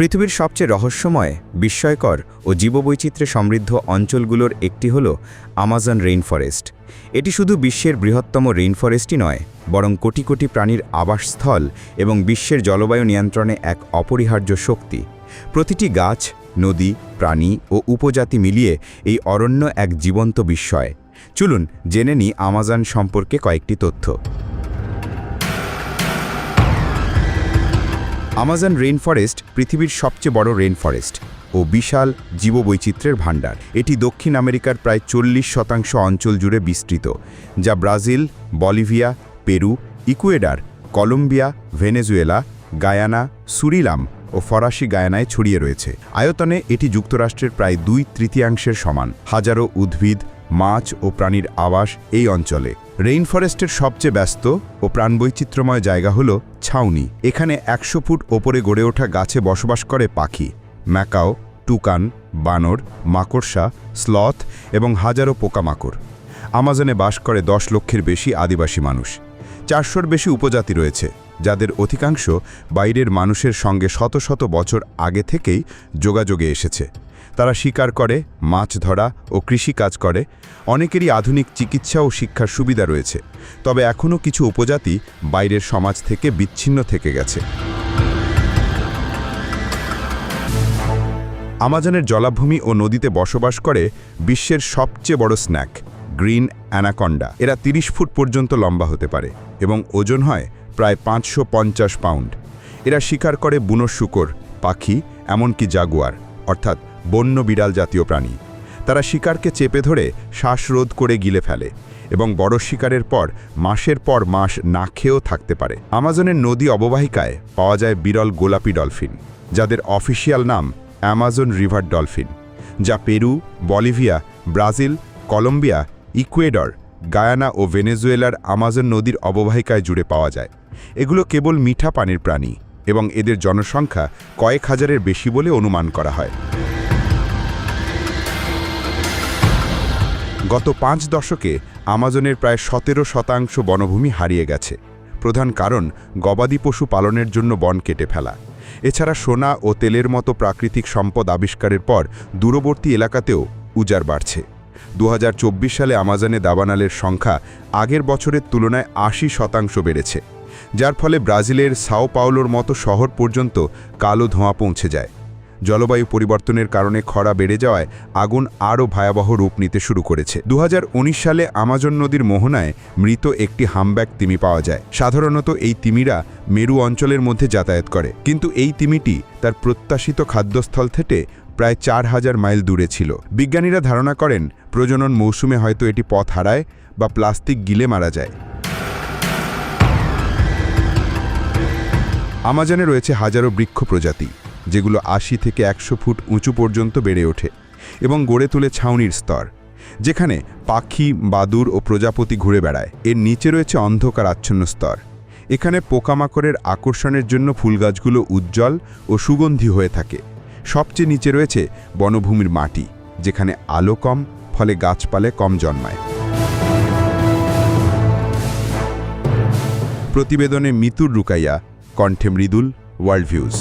পৃথিবীর সবচেয়ে রহস্যময়, বিস্ময়কর ও জীববৈচিত্র্যে সমৃদ্ধ অঞ্চলগুলোর একটি হল আমাজন রেইন ফরেস্ট এটি শুধু বিশ্বের বৃহত্তম রেইন ফরেস্টই নয়, বরং কোটি কোটি প্রাণীর আবাসস্থল এবং বিশ্বের জলবায়ু নিয়ন্ত্রণে এক অপরিহার্য শক্তি। প্রতিটি গাছ, নদী, প্রাণী ও উপজাতি মিলিয়ে এই অরণ্য এক জীবন্ত বিস্ময়। চলুন জেনে নিই আমাজন সম্পর্কে কয়েকটি তথ্য। আমাজন রেইন ফরেস্ট পৃথিবীর সবচেয়ে বড় রেইন ফরেস্ট ও বিশাল জীববৈচিত্র্যের ভাণ্ডার। এটি দক্ষিণ আমেরিকার প্রায় চল্লিশ শতাংশ অঞ্চল জুড়ে বিস্তৃত, যা Brazil, Bolivia, Peru, Ecuador, Colombia, Venezuela, Guyana, Suriname ও ফরাসি গায়ানায় ছড়িয়ে রয়েছে। আয়তনে এটি যুক্তরাষ্ট্রের প্রায় দুই তৃতীয়াংশের সমান। হাজারো উদ্ভিদ, মাছ ও প্রাণীর আবাস এই অঞ্চলে। রেইন ফরেস্টের সবচেয়ে ব্যস্ত ও প্রাণবৈচিত্র্যময় জায়গা হল ছাউনি। এখানে একশো ফুট ওপরে গড়ে ওঠা গাছে বসবাস করে পাখি, ম্যাকাও টুকান বানর, মাকড়সা স্লথ এবং হাজারো পোকামাকড়। আমাজনে বাস করে দশ লক্ষের বেশি আদিবাসী মানুষ। চারশোর বেশি উপজাতি রয়েছে। যাদের অধিকাংশ বাইরের মানুষের সঙ্গে শত শত বছর আগে থেকেই যোগাযোগে এসেছে। তারা শিকার করে, মাছ ধরা ও কৃষি কাজ করে। অনেকেরই আধুনিক চিকিৎসা ও শিক্ষার সুবিধা রয়েছে। তবে এখনও কিছু উপজাতি বাইরের সমাজ থেকে বিচ্ছিন্ন থেকে গেছে। আমাজনের জলাভূমি ও নদীতে বসবাস করে বিশ্বের সবচেয়ে বড় স্ন্যাক, গ্রিন অ্যানাকন্ডা। এরা ৩০ ফুট পর্যন্ত লম্বা হতে পারে এবং ওজন হয় প্রায় পাঁচশো পঞ্চাশ পাউন্ড। এরা শিকার করে বুনো শুকর, পাখি, এমনকি জাগুয়ার, অর্থাৎ বন্য বিড়াল জাতীয় প্রাণী। তারা শিকারকে চেপে ধরে শ্বাসরোধ করে গিলে ফেলে এবং বড় শিকারের পর, মাসের পর মাস না খেয়েও থাকতে পারে। আমাজনের নদী অববাহিকায় পাওয়া যায় বিরল গোলাপি ডলফিন, যাদের অফিসিয়াল নাম অ্যামাজন রিভার ডলফিন, যা Peru, Bolivia, Brazil, Colombia, Ecuador, Guyana ও ভেনেজুয়েলার আমাজন নদীর অববাহিকায় জুড়ে পাওয়া যায়। এগুলো কেবল মিঠা পানির প্রাণী এবং এদের জনসংখ্যা কয়েক হাজারের বেশি বলে অনুমান করা হয়। গত পাঁচ দশকে আমাজনের প্রায় সতেরো শতাংশ বনভূমি হারিয়ে গেছে। প্রধান কারণ, গবাদি পশু পালনের জন্য বন কেটে ফেলা। এছাড়া সোনা ও তেলের মতো প্রাকৃতিক সম্পদ আবিষ্কারের পর দূরবর্তী এলাকাতেও উজার বাড়ছে। দু হাজার চব্বিশ সালে আমাজনে দাবানালের সংখ্যা আগের বছরের তুলনায় আশি শতাংশ বেড়েছে। যার ফলে ব্রাজিলের সাও পাওলোর মতো শহর পর্যন্ত কালো ধোঁয়া পৌঁছে যায়। জলবায়ু পরিবর্তনের কারণে খরা বেড়ে যাওয়ায় আগুন আরও ভয়াবহ রূপ নিতে শুরু করেছে। দু হাজার উনিশ সালে আমাজন নদীর মোহনায় মৃত একটি হামব্যাক তিমি পাওয়া যায়। সাধারণত এই তিমিরা মেরু অঞ্চলের মধ্যে যাতায়াত করে। কিন্তু এই তিমিটি তার প্রত্যাশিত খাদ্যস্থল থেকে প্রায় চার হাজার মাইল দূরে ছিল। বিজ্ঞানীরা ধারণা করেন, প্রজনন মৌসুমে হয়তো এটি পথ হারায় বা প্লাস্টিক গিলে মারা যায়। আমাজনে রয়েছে হাজারো বৃক্ষ প্রজাতি, যেগুলো আশি থেকে একশো ফুট উঁচু পর্যন্ত বেড়ে ওঠে এবং গড়ে তোলে ছাউনির স্তর, যেখানে পাখি, বাদুর ও প্রজাপতি ঘুরে বেড়ায়। এর নিচে রয়েছে অন্ধকার আচ্ছন্ন স্তর। এখানে পোকামাকড়ের আকর্ষণের জন্য ফুলগাছগুলো উজ্জ্বল ও সুগন্ধি হয়ে থাকে। সবচেয়ে নিচে রয়েছে বনভূমির মাটি, যেখানে আলো কম, ফলে গাছপালে কম জন্মায়। প্রতিবেদনে মিতুর রুকাইয়া কণ্ঠে মৃদুল ওয়ার্ল্ড ভিউজ